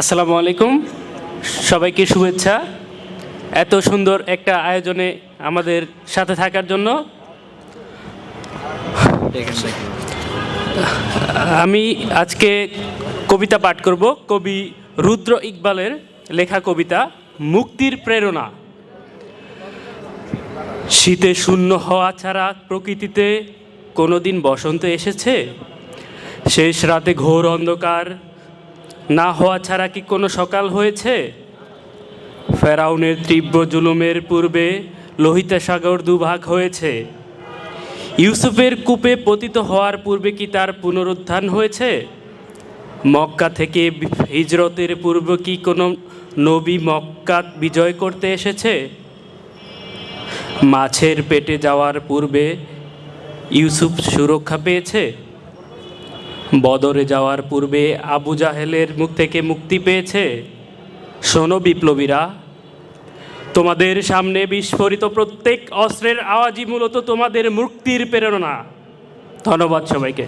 আসসালামু আলাইকুম। সবাইকে শুভেচ্ছা। এত সুন্দর একটা আয়োজনে আমাদের সাথে থাকার জন্য। আমি আজকে কবিতা পাঠ করব। কবি রুদ্র ইকবালের লেখা কবিতা, মুক্তির প্রেরণা। শীতে শূন্য হওয়া ছাড়া প্রকৃতিতে কোনোদিন বসন্ত এসেছে। শেষ রাতে ঘোর অন্ধকার না হওয়া ছাড়া কি কোনো সকাল হয়েছে? ফেরাউনের তীব্র জুলুমের পূর্বে লোহিত সাগর দুভাগ হয়েছে। ইউসুফের কূপে পতিত হওয়ার পূর্বে কি তার পুনরুত্থান হয়েছে? মক্কা থেকে হিজরতের পূর্বে কি কোনো নবী মক্কা বিজয় করতে এসেছে? মাছের পেটে যাওয়ার পূর্বে ইউসুফ সুরক্ষা পেয়েছে? বদরে যাওয়ার পূর্বে আবু জাহেলের মুখ থেকে মুক্তি পেয়েছে? শোনো বিপ্লবীরা, তোমাদের সামনে বিস্ফোরিত প্রত্যেক অস্ত্রের আওয়াজই মূলত তোমাদের মুক্তির প্রেরণা। ধন্যবাদ সবাইকে।